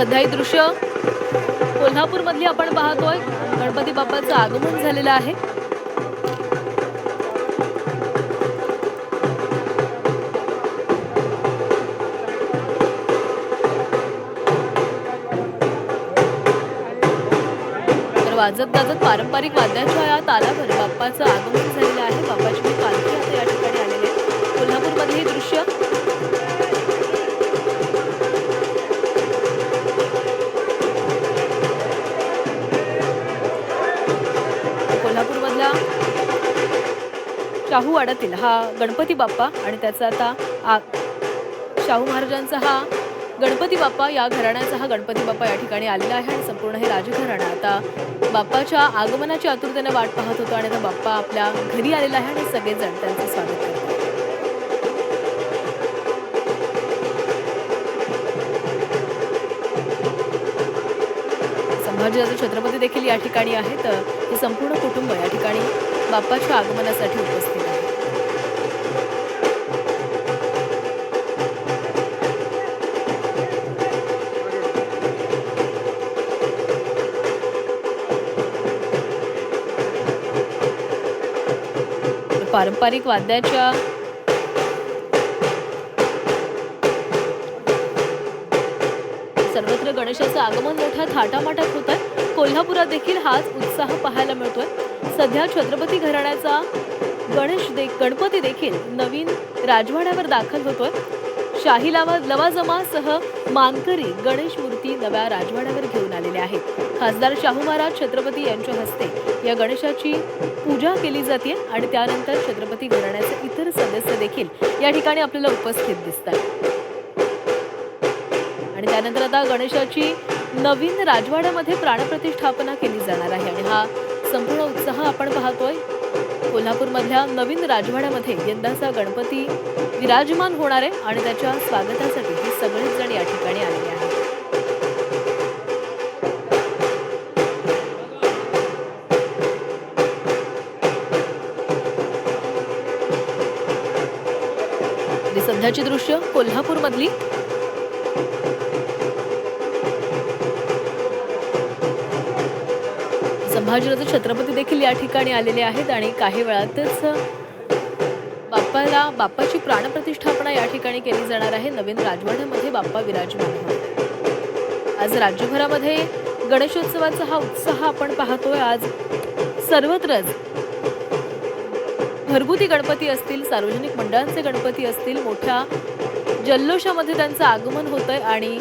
सध्या ही दृश्य कोल्हापूरमधली आपण पाहतोय. गणपती बाप्पाचं आगमन झालेलं आहे. तर वाजत गाजत पारंपरिक वाद्याच्या या तालावर बाप्पाचं आगमन झालेलं आहे. बाप्पाची पालखी आता या ठिकाणी आलेली आहे. कोल्हापूरमधले ही दृश्य शाहू वाड्यातील हा गणपती बाप्पा आणि त्याचा आता आ शाहू महाराजांचा हा गणपती बाप्पा या घराण्याचा हा गणपती बाप्पा या ठिकाणी आलेला आहे आणि संपूर्ण हे राजघराणं. आता बाप्पाच्या आगमनाची आतुरतेने वाट पाहत होतो आणि आता बाप्पा आपल्या घरी आलेला आहे आणि सगळेजण त्यांचं स्वागत करतात. संभाजीराजे छत्रपती देखील या ठिकाणी आहेत. हे संपूर्ण कुटुंब या ठिकाणी बाप्पाच्या आगमनासाठी उपस्थित पारंपरिक वाद्याच्या सर्वत्र गणेशाचं आगमन मोठ्या थाटामाटात होत आहे. कोल्हापुरात देखील हाच उत्साह पाहायला मिळतोय. सध्या छत्रपती घराण्याचा गणेश दे गणपती देखील नवीन राजवाड्यावर दाखल होतोय. शाही लावा लवाजमासह मानकरी गणेश मूर्ती नव्या राजवाड्यावर घेऊन आलेले आहेत. खासदार शाहू महाराज छत्रपती यांच्या हस्ते या गणेशाची पूजा केली जाते आणि त्यानंतर छत्रपती घराण्याचे इतर सदस्य देखील या ठिकाणी आपल्याला उपस्थित दिसतात. आणि त्यानंतर आता गणेशाची नवीन राजवाड्यामध्ये प्राणप्रतिष्ठापना केली जाणार आहे आणि हा संपूर्ण उत्साह आपण पाहतोय. कोल्हापूरमधल्या नवीन राजवाड्यामध्ये यंदाचा गणपती विराजमान होणार आहे आणि त्याच्या स्वागतासाठी हे सगळेच जण या ठिकाणी आलेले आहेत. सध्याची दृश्य कोल्हापूरमधली. संभाजीराजे छत्रपती देखील या ठिकाणी आलेले आहेत आणि काही वेळातच बाप्पाला बाप्पाची प्राणप्रतिष्ठापना या ठिकाणी केली जाणार आहे. नवीन राजवाड्यामध्ये बाप्पा विराजमान होणार आज राज्यभरामध्ये गणेशोत्सवाचा हा उत्साह आपण पाहतोय. आज सर्वत्रच घरगुती गणपती असतील सार्वजनिक मंडळांचे गणपती असतील मोठ्या जल्लोषामध्ये त्यांचं आगमन होतंय आणि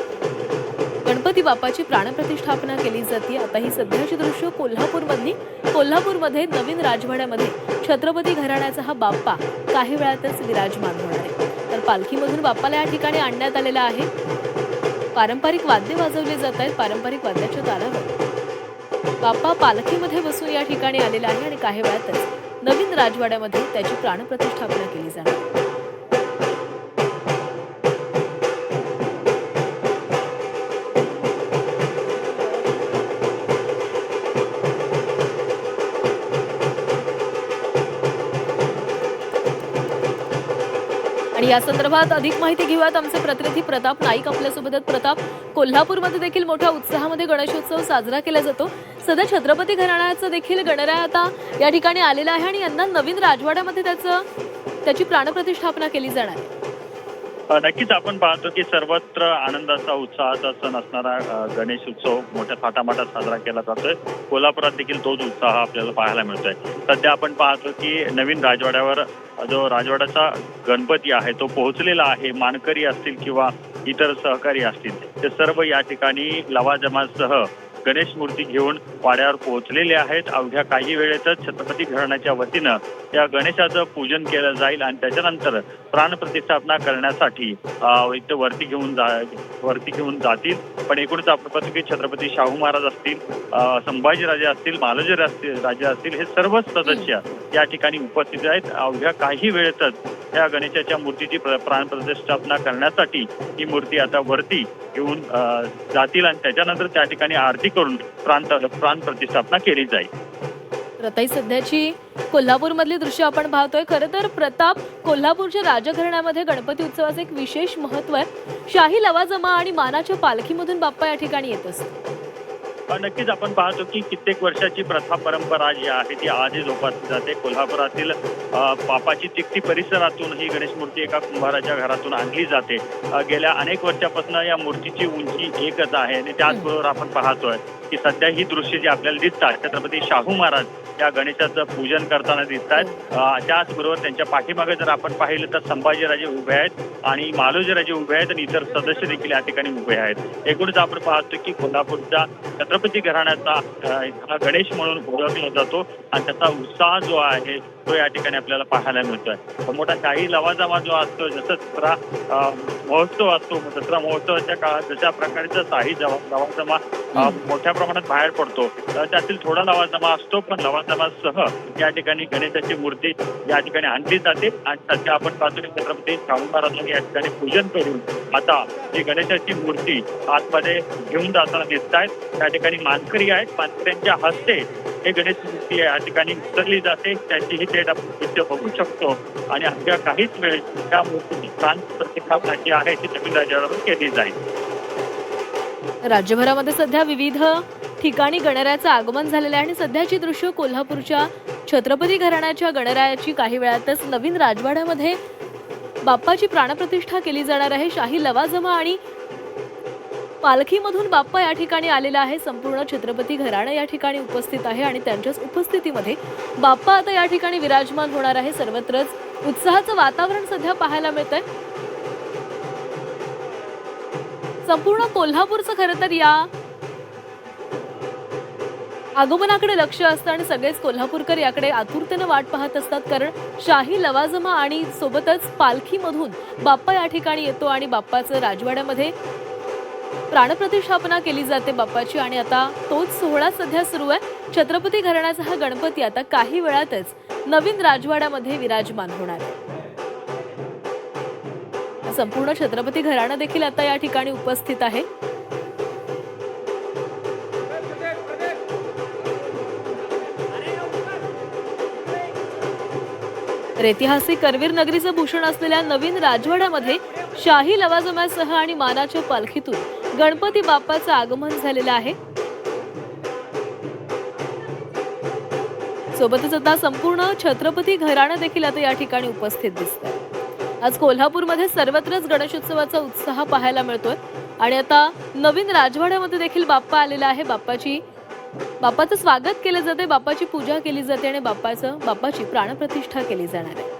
गणपती बाप्पाची प्राणप्रतिष्ठापना केली जाते. आता ही सध्याची दृश्य कोल्हापूरमधली. कोल्हापूरमध्ये नवीन राजवाड्यामध्ये छत्रपती घराण्याचा हा बाप्पा काही वेळातच विराजमान होणार आहे. तर पालखीमधून बाप्पाला या ठिकाणी आणण्यात आलेला आहे. पारंपरिक वाद्य वाजवले जात आहेत. पारंपरिक वाद्याच्या तालावर. बाप्पा पालखीमध्ये बसून या ठिकाणी आलेला आहे आणि काही वेळातच नवीन राजवाड्यामध्ये त्याची प्राणप्रतिष्ठापना केली जाणार या संदर्भात अधिक माहिती घेऊयात आमचे प्रतिनिधी प्रताप नाईक आपल्यासोबत प्रताप कोल्हापूरमध्ये देखील मोठ्या उत्साहामध्ये गणेशोत्सव साजरा केला जातो. सध्या छत्रपती घराण्याचं देखील गणराय आता या ठिकाणी आलेला आहे आणि यांना नवीन राजवाड्यामध्ये त्याचं त्याची प्राणप्रतिष्ठापना केली जाणार आहे. नक्कीच आपण पाहतो की सर्वत्र आनंदाचा उत्साहाचा सण असणारा गणेश उत्सव मोठ्या थाटामाटात साजरा केला जातोय. कोल्हापुरात देखील तोच उत्साह आपल्याला पाहायला मिळतोय. सध्या आपण पाहतो की नवीन राजवाड्यावर जो राजवाड्याचा गणपती आहे तो पोहोचलेला आहे. मानकरी असतील किंवा इतर सहकारी असतील ते सर्व या ठिकाणी लवाजमासह गणेश मूर्ती घेऊन वाड्यावर पोहोचलेले आहेत. अवघ्या काही वेळेतच छत्रपती घराण्याच्या वतीनं या गणेशाचं पूजन केलं जाईल आणि त्याच्यानंतर प्राणप्रतिष्ठापना करण्यासाठी अ, इथं वरती घेऊन जा वरती घेऊन जातील. पण एकूणच आपण की छत्रपती शाहू महाराज असतील संभाजीराजे असतील मालोजी असतील राजे असतील हे सर्वच सदस्य या ठिकाणी उपस्थित आहेत. अवघ्या काही वेळेतच या गणेशाच्या मूर्तीची प्राणप्रतिष्ठापना करण्यासाठी ही मूर्ती आता वरती घेऊन जातील आणि त्याच्यानंतर त्या ठिकाणी आरती करून प्राण प्राण प्रतिष्ठापना केली जाईल. रताई सध्याची कोल्हापूर सध्याची कोल्हापूरमधली दृश्य आपण पाहतोय. खरं तर प्रताप कोल्हापूरच्या राजघराण्यामध्ये गणपती उत्सवाचं एक विशेष महत्त्व आहे. शाही लवाजमा आणि मानाच्या पालखीमधून बाप्पा या ठिकाणी येत असतो नक्कीच आपण पाहतो की कित्येक वर्षाची प्रथा परंपरा जी आहे ती आजही जोपासली जाते. कोल्हापुरातील पापाची तिकटी परिसरातून ही गणेश मूर्ती एका कुंभाराच्या घरातून आणली जाते. गेल्या अनेक वर्षापासून या मूर्तीची उंची एकच आहे आणि त्याचबरोबर आपण पाहतोय की सध्या ही दृश्य जी आपल्याला दिसतात छत्रपती शाहू महाराज या गणेशाचं पूजन करताना दिसत आहेत त्याचबरोबर त्यांच्या पाठीमागे जर आपण पाहिलं तर संभाजीराजे उभे आहेत आणि मालोजीराजे उभे आहेत आणि इतर सदस्य देखील या ठिकाणी उभे आहेत. एकूणच आपण पाहतो की कोल्हापूरचा छत्रपती घराण्याचा हा गणेश म्हणून ओळखला जातो आणि त्याचा उत्साह जो आहे तो या ठिकाणी आपल्याला पाहायला मिळतोय. मोठा शाही लवाजमा जो असतो जसं दसरा महोत्सव असतो दसरा महोत्सवाच्या काळात जशा प्रकारचा शाही लवाजमा मोठ्या प्रमाणात बाहेर पडतो तर त्यातील थोडा लवाजमा असतो पण लवाजमासह या ठिकाणी गणेशाची मूर्ती या ठिकाणी आणली जाते. आणि सध्या आपण पाहतो छत्रपती शाहू महाराजांनी या ठिकाणी पूजन करून आता ही गणेशाची मूर्ती आतमध्ये घेऊन जाताना दिसत आहेत त्या ठिकाणी मानकरी आहेत. मानकऱ्यांच्या हस्ते हे गणेश मूर्ती या ठिकाणी उतरली जाते. त्याचीही थेट आपण दृश्य बघू शकतो. आणि अशा काहीच वेळ त्या मूर्तीची प्राण प्रतिष्ठापना जी आहे ती नवीन राज्यावर केली जाईल. राज्यभरामध्ये सध्या विविध ठिकाणी गणरायाचं आगमन झालेलं आहे आणि सध्याची दृश्य कोल्हापूरच्या छत्रपती घराण्याच्या गणरायाची काही वेळातच नवीन राजवाड्यामध्ये बाप्पाची प्राणप्रतिष्ठा केली जाणार आहे. शाही लवाजमा आणि पालखीमधून बाप्पा या ठिकाणी आलेला आहे. संपूर्ण छत्रपती घराणं या ठिकाणी उपस्थित आहे आणि त्यांच्याच उपस्थितीमध्ये बाप्पा आता या ठिकाणी विराजमान होणार आहे. सर्वत्रच उत्साहाचं वातावरण सध्या पाहायला मिळतंय. संपूर्ण कोल्हापूरचं खरं तर या आगमनाकडे लक्ष असतं आणि सगळेच कोल्हापूरकर याकडे आतुरतेनं वाट पाहत असतात. कारण शाही लवाजमा आणि सोबतच पालखीमधून बाप्पा या ठिकाणी येतो आणि बाप्पाचं राजवाड्यामध्ये प्राणप्रतिष्ठापना केली जाते बाप्पाची आणि आता तोच सोहळा सध्या सुरू आहे. छत्रपती घराण्याचा हा गणपती आता काही वेळातच नवीन राजवाड्यामध्ये विराजमान होणार आहे. संपूर्ण छत्रपती घराणं देखील आता या ठिकाणी उपस्थित आहे. ऐतिहासिक करवीर नगरीचं भूषण असलेल्या नवीन राजवाड्यामध्ये शाही लवाजम्यासह आणि मानाच्या पालखीतून गणपती बाप्पाचं आगमन झालेलं आहे. सोबतच आता संपूर्ण छत्रपती घराणं देखील आता या ठिकाणी उपस्थित दिसत आज कोल्हापूरमध्ये सर्वत्रच गणेशोत्सवाचा उत्साह पाहायला मिळतोय. आणि आता नवीन राजवाड्यामध्ये देखील बाप्पा आलेला आहे. बाप्पाची बाप्पाचं स्वागत केलं जाते बाप्पाची पूजा केली जाते आणि बाप्पाचं बाप्पाची प्राणप्रतिष्ठा केली जाणार आहे.